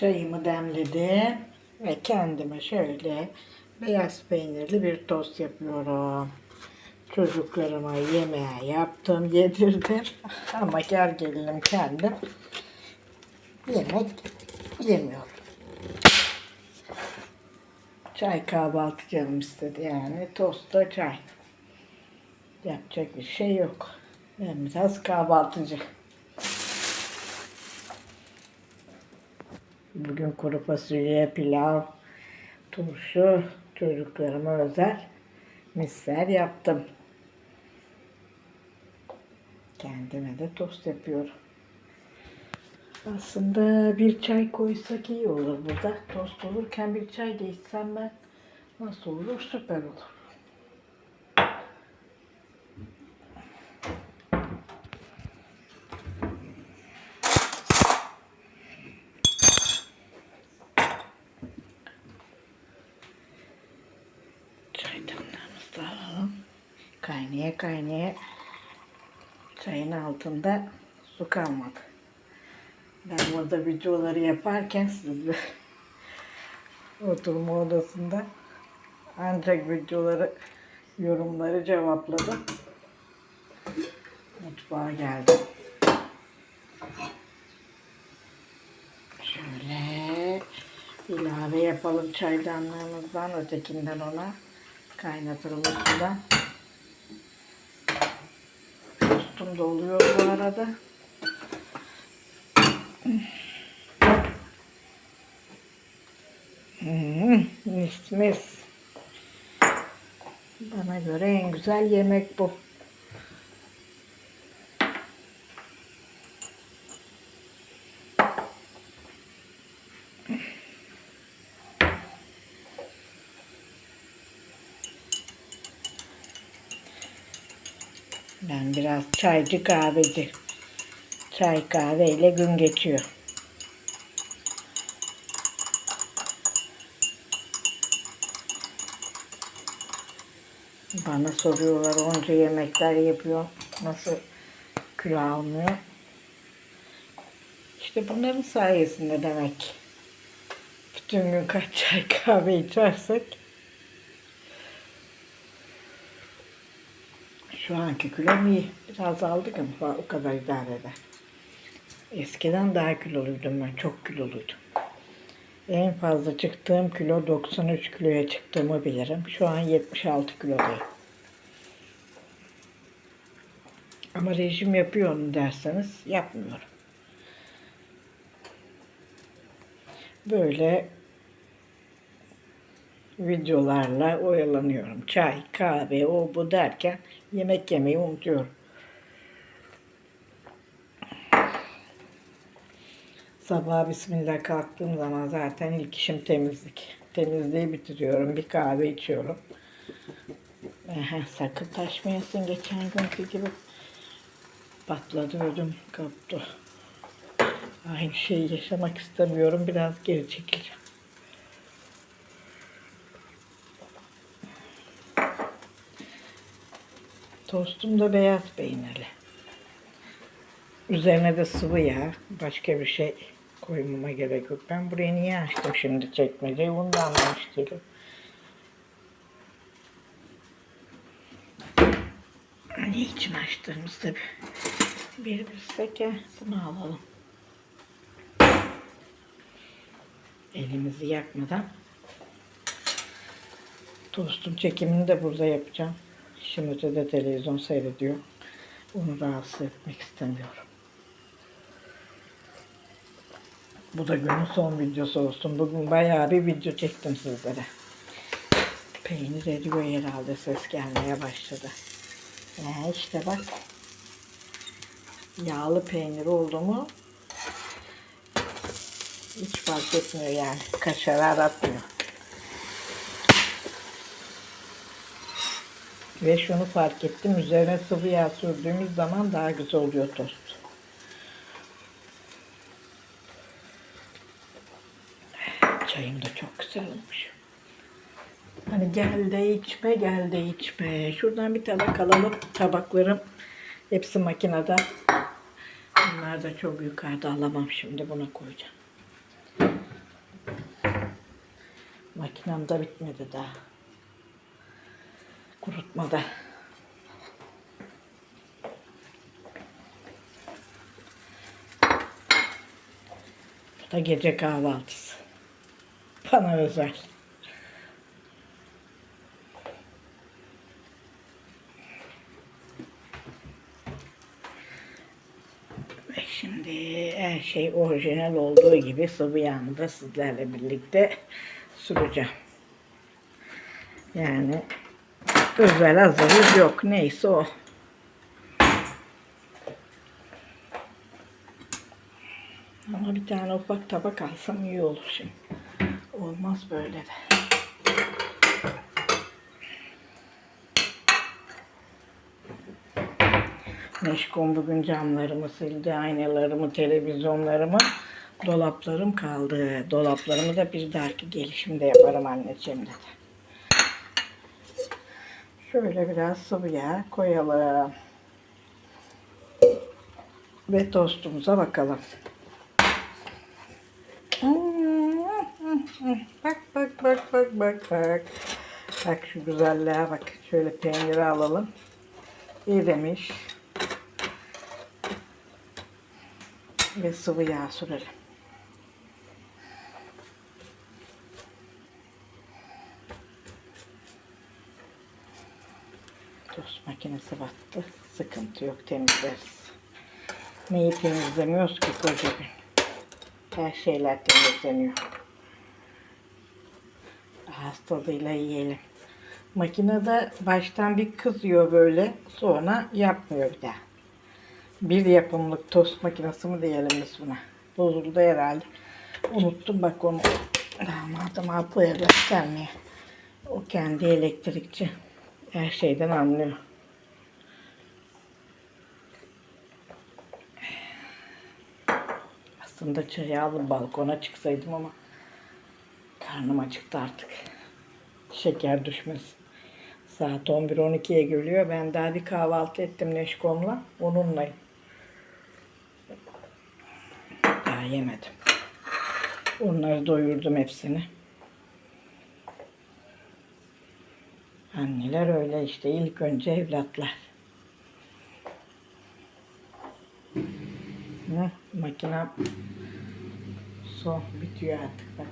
Çayımı demledim ve kendime şöyle beyaz peynirli bir tost yapıyorum. Çocuklarıma yemeğe yaptım, yedirdim. Ama gel gelinim kendim yemek yemiyorum. Çay kahvaltı canım istedi yani. Tosta çay. Yapacak bir şey yok. Ben biraz kahvaltıcı. Bugün kuru fasulye, pilav, turşu, çocuklarıma özel misler yaptım. Kendime de tost yapıyorum. Aslında bir çay koysak iyi olur burada. Tost olurken bir çay da içsem ben nasıl olur? Süper olur. Çaydanlığımızı da alalım. Kaynaya kaynaya çayın altında su kalmadı. Ben burada videoları yaparken siz de oturma odasında ancak videoları yorumları cevapladım. Mutfağa geldim. Şöyle ilave yapalım çaydanlığımızdan ötekinden ona kaynatırım üstünden. Tostum doluyor bu arada. Hmm, mis mis. Bana göre en güzel yemek bu. Ben biraz çaycı kahveci. Çay kahveyle gün geçiyor. Bana soruyorlar onca yemekler yapıyor. Nasıl kilo almıyor? İşte bunların sayesinde demek. Bütün gün kaç çay kahve içersek şu anki kilom iyi. Biraz aldık ama o kadar idare eder. Eskiden daha kiloluydum ben. Çok kiloluydum. En fazla çıktığım kilo 93 kiloya çıktığımı bilirim. Şu an 76 kilodayım. Ama rejim yapıyor derseniz yapmıyorum. Böyle videolarla oyalanıyorum. Çay, kahve, o bu derken yemek yemeyi unutuyorum. Sabah bismillah kalktığım zaman zaten ilk işim temizlik. Temizliği bitiriyorum. Bir kahve içiyorum. Aha, sakın taşmayasın geçen günkü gibi. Patladı ödüm koptu. Aynı şeyi yaşamak istemiyorum. Biraz geri çekileceğim. Tostum da beyaz peynirli. Üzerine de sıvı yağ. Başka bir şey koymama gerek yok. Ben burayı niye açtım şimdi çekmeceyi? Bunu da anlamış değilim. Niçin açtığımızda bir, bilsek bunu alalım. Elimizi yakmadan tostun çekimini de burada yapacağım. Şimdi de televizyon seyrediyor. Onu rahatsız etmek istemiyorum. Bu da günün son videosu olsun. Bugün bayağı bir video çektim sizlere. Peynir eriyor herhalde ses gelmeye başladı. Ya işte bak. Yağlı peynir oldu mu hiç fark etmiyor yani. Kaşarı aratmıyor. Ve şunu fark ettim. Üzerine sıvı yağ sürdüğümüz zaman daha güzel oluyor tost. Çayım da çok güzel olmuş. Hani gel de içme, gel de içme. Şuradan bir tabak alalım. Tabaklarım hepsi makinede. Bunlar da çok yukarıda alamam şimdi. Buna koyacağım. Makinem de bitmedi daha. Kurutmada. Bu da gece kahvaltısı. Bana özel. Ve şimdi her şey orijinal olduğu gibi sıvı yağını da sizlerle birlikte süreceğim. Yani özel hazırlık yok. Neyse o. Ama bir tane ufak tabak alsam iyi olur şimdi. Olmaz böyle de. Neşkom bugün camlarımı sildi, aynalarımı, televizyonlarımı, dolaplarım kaldı. Dolaplarımı da bir dahaki gelişimde yaparım anneciğim dedi. Şöyle biraz sıvı yağ koyalım. Ve tostumuza bakalım. Bak bak bak bak bak bak. Bak şu güzelliğe bak. Şöyle peyniri alalım. Erimiş. Ve sıvı yağ sürelim. Tost makinesi battı. Sıkıntı yok temizleriz. Neyi temizlemiyoruz ki koca gün. Her şeyler temizleniyor. Tadıyla yiyelim. Makinede baştan bir kızıyor böyle. Sonra yapmıyor bir daha. Bir yapımlık tost makinesi mi diyelim biz buna. Bozuldu herhalde. Unuttum bak onu. Damadım ablaya göstermeye. O kendi elektrikçi. Her şeyden anlıyor. Aslında çayı alıp balkona çıksaydım ama karnım acıktı artık. Şeker düşmesin. Saat 11-12'ye geliyor. Ben daha bir kahvaltı ettim Neşkom'la. Onunla. Daha yemedim. Onları doyurdum hepsini. Anneler öyle işte. ilk önce evlatlar. Hı, makinem son bitiyor artık bak.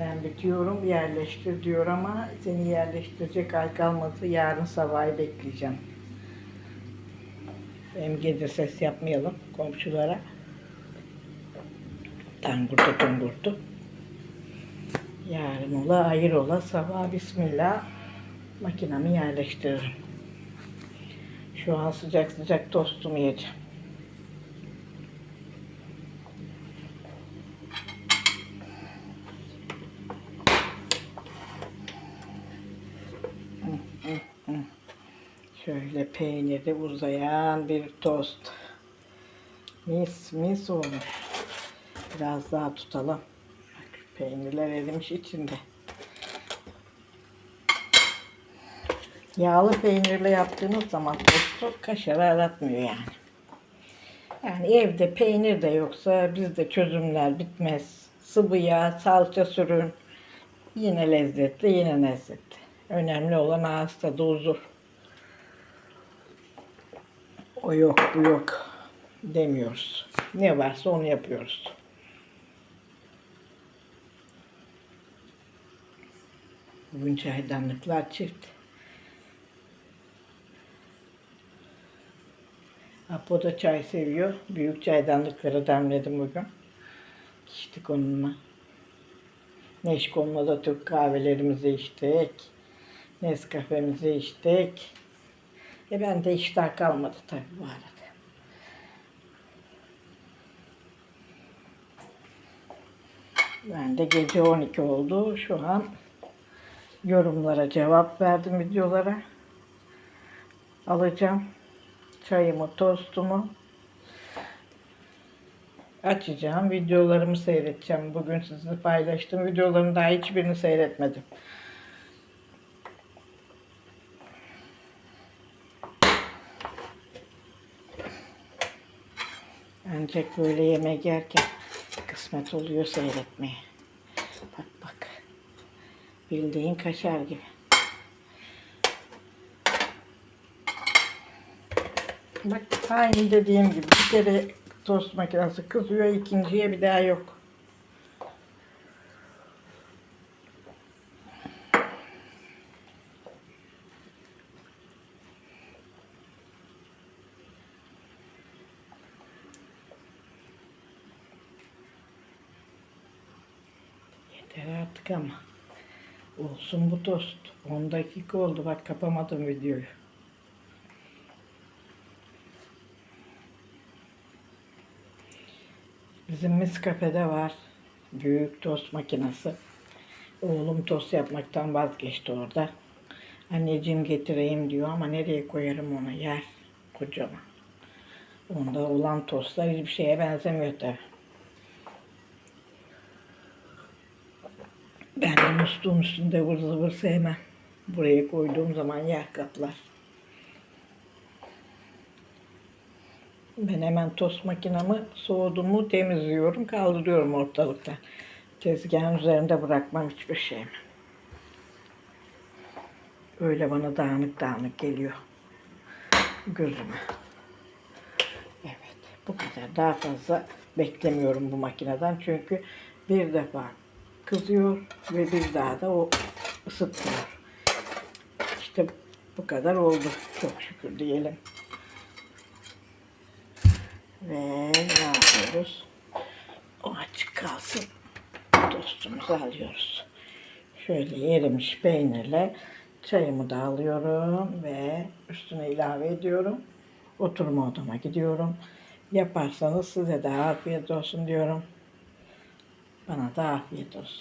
Ben bitiyorum yerleştir diyor ama seni yerleştirecek ay kalmadı. Yarın sabahı bekleyeceğim. Hem gece ses yapmayalım komşulara. Tangurtu tungurtu. Yarın ola hayır ola sabah bismillah makinamı yerleştiririm. Şu an sıcak sıcak tostumu yiyeceğim. Şöyle peyniri uzayan bir tost. Mis mis olmuş. Biraz daha tutalım. Bak peynirler erimiş içinde. Yağlı peynirle yaptığınız zaman tostu kaşarı aratmıyor yani. Yani evde peynir de yoksa bizde çözümler bitmez. Sıvı yağ, salça sürün. Yine lezzetli, yine lezzetli. Önemli olan ağız tadı huzur. O yok, bu yok demiyoruz. Ne varsa onu yapıyoruz. Bugün çaydanlıklar çift. Apo da çay seviyor. Büyük çaydanlıkları demledim bugün. İçtik onunla. Neşkom'la da Türk kahvelerimizi içtik. Nescafe'mizi içtik. E ben de iştah kalmadı tabii bu arada. Ben de gece 12 oldu. Şu an yorumlara cevap verdim videolara. Alacağım çayımı, tostumu. Açacağım. Videolarımı seyredeceğim. Bugün sizinle paylaştığım videoların daha hiçbirini seyretmedim. Ancak böyle yemek yerken kısmet oluyor seyretmeye. Bak bak. Bildiğin kaşar gibi. Bak aynı dediğim gibi bir kere tost makinesi kızıyor ikinciye bir daha yok. Yeter artık ama. Olsun bu tost. 10 dakika oldu bak kapamadım videoyu. Bizim mis kafede var. Büyük tost makinesi. Oğlum tost yapmaktan vazgeçti orada. Anneciğim getireyim diyor ama nereye koyarım onu yer kocaman. Onda olan tostlar hiçbir şeye benzemiyor tabi. Ben de musluğun üstünde vır zıvır sevmem. Buraya koyduğum zaman yer kaplar. Ben hemen tost makinamı soğudu mu temizliyorum, kaldırıyorum ortalıktan. Tezgahın üzerinde bırakmam hiçbir şey. Öyle bana dağınık dağınık geliyor gözüme. Evet, bu kadar. Daha fazla beklemiyorum bu makineden çünkü bir defa kızıyor ve bir daha da o ısıtmıyor. İşte bu kadar oldu. Çok şükür diyelim. Ve ne yapıyoruz? O açık kalsın. Tostumuzu alıyoruz. Şöyle erimiş peynirle çayımı da alıyorum ve üstüne ilave ediyorum. Oturma odama gidiyorum. Yaparsanız size de afiyet olsun diyorum. Bana da afiyet olsun.